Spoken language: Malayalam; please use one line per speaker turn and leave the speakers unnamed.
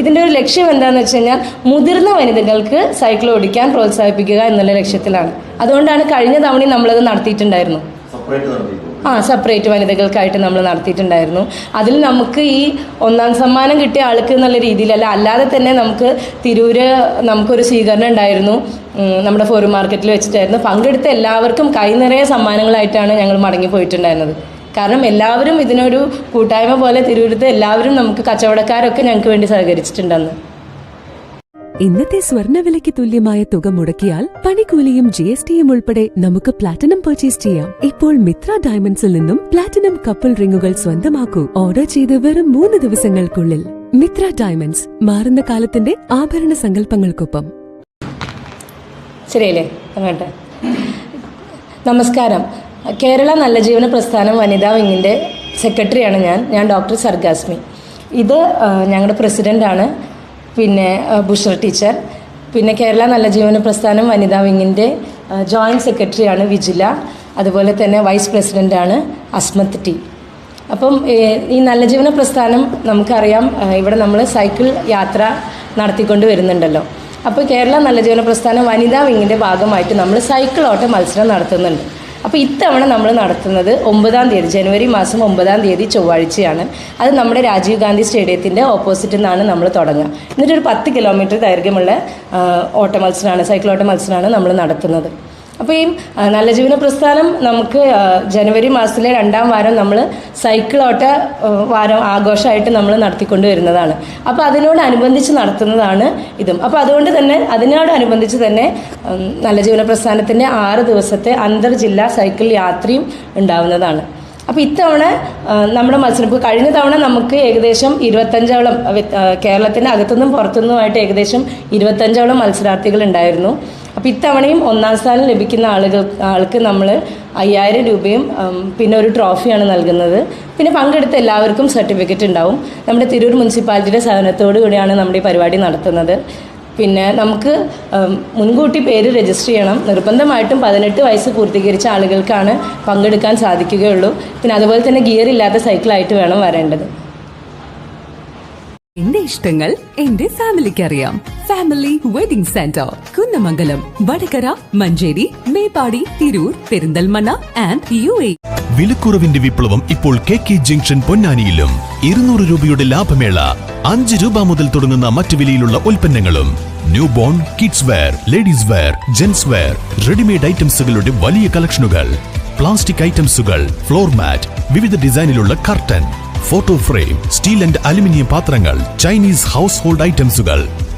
ഇതിന്റെ ഒരു ലക്ഷ്യം എന്താണെന്ന് വെച്ച് കഴിഞ്ഞാൽ മുതിർന്ന വനിതകൾക്ക് സൈക്കിൾ ഓടിക്കാൻ പ്രോത്സാഹിപ്പിക്കുക എന്നുള്ള ലക്ഷ്യത്തിലാണ്. അതുകൊണ്ടാണ് കഴിഞ്ഞ തവണയും നമ്മളത് നടത്തിയിട്ടുണ്ടായിരുന്നു. ആ സെപ്പറേറ്റ് വനിതകൾക്കായിട്ട് നമ്മൾ നടത്തിയിട്ടുണ്ടായിരുന്നു. അതിൽ നമുക്ക് ഈ ഒന്നാം സമ്മാനം കിട്ടിയ ആൾക്ക് എന്നുള്ള രീതിയിലല്ല അല്ലാതെ തന്നെ നമുക്ക് തിരൂര് നമുക്കൊരു സ്വീകരണം ഉണ്ടായിരുന്നു. നമ്മുടെ ഫോറിൻ മാർക്കറ്റിൽ വെച്ചിട്ടായിരുന്നു. പങ്കെടുത്ത എല്ലാവർക്കും കൈ നിറയെ സമ്മാനങ്ങളായിട്ടാണ് ഞങ്ങൾ മടങ്ങി പോയിട്ടുണ്ടായിരുന്നത് കാരണം എല്ലാവരും ഇതിനൊരു കൂട്ടായ്മ പോലെ തിരൂരത്ത് എല്ലാവരും നമുക്ക് കച്ചവടക്കാരൊക്കെ ഞങ്ങൾക്ക് വേണ്ടി സഹകരിച്ചിട്ടുണ്ടെന്ന്.
ഇന്നത്തെ സ്വർണവിലയ്ക്ക് തുല്യമായ തുക മുടക്കിയാൽ പണിക്കൂലിയും ജി എസ് ടിയും ഉൾപ്പെടെ നമുക്ക് പ്ലാറ്റിനം പർച്ചേസ് ചെയ്യാം. ഇപ്പോൾ മിത്ര ഡയമണ്ട്സിൽ നിന്നും പ്ലാറ്റിനം കപ്പിൾ റിങ്ങുകൾ സ്വന്തമാക്കൂ. ഓർഡർ ചെയ്ത് വെറും മൂന്ന് ദിവസങ്ങൾക്കുള്ളിൽ. മിത്ര ഡയമണ്ട്സ് മാറുന്ന കാലത്തിന്റെ ആഭരണ സങ്കല്പങ്ങൾക്കൊപ്പം.
ശരിയല്ലേ? അങ്ങോട്ട്. നമസ്കാരം. കേരള നല്ല ജീവന പ്രസ്ഥാനം വനിതാ വിങ്ങിന്റെ സെക്രട്ടറിയാണ് ഞാൻ. ഞാൻ ഡോക്ടർ സർഗാസ്മി. ഇത് ഞങ്ങളുടെ പ്രസിഡന്റാണ് പിന്നെ ബുഷർ ടീച്ചർ. പിന്നെ കേരള നല്ല ജീവന പ്രസ്ഥാനം വനിതാ വിങ്ങിന്റെ ജോയിന്റ് സെക്രട്ടറിയാണ് വിജില. അതുപോലെ തന്നെ വൈസ് പ്രസിഡന്റാണ് അസ്മത്ത് ടി. അപ്പം ഈ നല്ല ജീവന പ്രസ്ഥാനം നമുക്കറിയാം ഇവിടെ നമ്മൾ സൈക്കിൾ യാത്ര നടത്തിക്കൊണ്ട് വരുന്നുണ്ടല്ലോ. അപ്പോൾ കേരള നല്ല ജീവന പ്രസ്ഥാനം വനിതാ വിങ്ങിന്റെ ഭാഗമായിട്ട് നമ്മൾ സൈക്കിൾ ഓട്ട മത്സരം നടത്തുന്നുണ്ട്. അപ്പോൾ ഇത്തവണ നമ്മൾ നടത്തുന്നത് ഒമ്പതാം തീയതി ജനുവരി മാസം ഒമ്പതാം തീയതി ചൊവ്വാഴ്ചയാണ്. അത് നമ്മുടെ രാജീവ് ഗാന്ധി സ്റ്റേഡിയത്തിന്റെ ഓപ്പോസിറ്റിൽ നിന്നാണ് നമ്മൾ തുടങ്ങുക. എന്നിട്ടൊരു പത്ത് കിലോമീറ്റർ ദൈർഘ്യമുള്ള ഓട്ടമത്സരമാണ് ഓട്ട മത്സരമാണ് സൈക്കിൾ ഓട്ട മത്സരമാണ് നമ്മൾ നടത്തുന്നത്. അപ്പോൾ ഈ നല്ല ജീവിത പ്രസ്ഥാനം നമുക്ക് ജനുവരി മാസത്തിലെ രണ്ടാം വാരം നമ്മൾ സൈക്കിൾ ഓട്ട വാരം ആഘോഷമായിട്ട് നമ്മൾ നടത്തിക്കൊണ്ട് വരുന്നതാണ്. അപ്പോൾ അതിനോടനുബന്ധിച്ച് നടത്തുന്നതാണ് ഇതും. അപ്പോൾ അതുകൊണ്ട് തന്നെ അതിനോടനുബന്ധിച്ച് തന്നെ നല്ല ജീവിത പ്രസ്ഥാനത്തിന്റെ ആറ് ദിവസത്തെ അന്തർ ജില്ലാ സൈക്കിൾ യാത്രയും ഉണ്ടാവുന്നതാണ്. അപ്പോൾ ഇത്തവണ നമ്മുടെ മത്സരം ഇപ്പോൾ കഴിഞ്ഞ തവണ നമുക്ക് ഏകദേശം ഇരുപത്തഞ്ചോളം കേരളത്തിന്റെ അകത്തുനിന്നും പുറത്തുനിന്നുമായിട്ട് ഏകദേശം ഇരുപത്തഞ്ചോളം മത്സരാർത്ഥികൾ ഉണ്ടായിരുന്നു. അപ്പോൾ ഇത്തവണയും ഒന്നാം സ്ഥാനം ലഭിക്കുന്ന ആളുകൾ ആൾക്ക് നമ്മൾ അയ്യായിരം രൂപയും പിന്നെ ഒരു ട്രോഫിയാണ് നൽകുന്നത്. പിന്നെ പങ്കെടുത്ത എല്ലാവർക്കും സർട്ടിഫിക്കറ്റ് ഉണ്ടാവും. നമ്മുടെ തിരൂർ മുനിസിപ്പാലിറ്റിയുടെ സഹനത്തോടു കൂടിയാണ് നമ്മുടെ ഈ പരിപാടി നടത്തുന്നത്. പിന്നെ നമുക്ക് മുൻകൂട്ടി പേര് രജിസ്റ്റർ ചെയ്യണം. നിർബന്ധമായിട്ടും പതിനെട്ട് വയസ്സ് പൂർത്തീകരിച്ച ആളുകൾക്കാണ് പങ്കെടുക്കാൻ സാധിക്കുകയുള്ളൂ. പിന്നെ അതുപോലെ തന്നെ ഗിയർ ഇല്ലാത്ത സൈക്കിളായിട്ട് വേണം വരേണ്ടത്.
എന്റെ ഇഷ്ടങ്ങൾ എന്റെ ഫാമിലിക്ക് അറിയാം. Family wedding centre. Kunnamangalam Vadakara Manjeri Meppadi Tirur Perinthalmanna and U A
വിലക്കുറവിന്റെ വിപ്ലവം ഇപ്പോൾ കെ കെ ജംഗ്ഷൻ പൊന്നാനിയിലും. ഇരുന്നൂറ് രൂപയുടെ ലാഭമേള അഞ്ച് രൂപ മുതൽ തുടങ്ങുന്ന മറ്റു വിലയിലുള്ള ഉൽപ്പന്നങ്ങളും. New born kids wear ladies wear gents wear readymade ഐറ്റംസുകളുടെ വലിയ കളക്ഷനുകൾ. പ്ലാസ്റ്റിക് ഐറ്റംസുകൾ ഫ്ലോർ മാറ്റ് വിവിധ ഡിസൈനിലുള്ള curtain photo frame steel and aluminium പാത്രങ്ങൾ ചൈനീസ് ഹൗസ് ഹോൾഡ് ഐറ്റംസുകൾ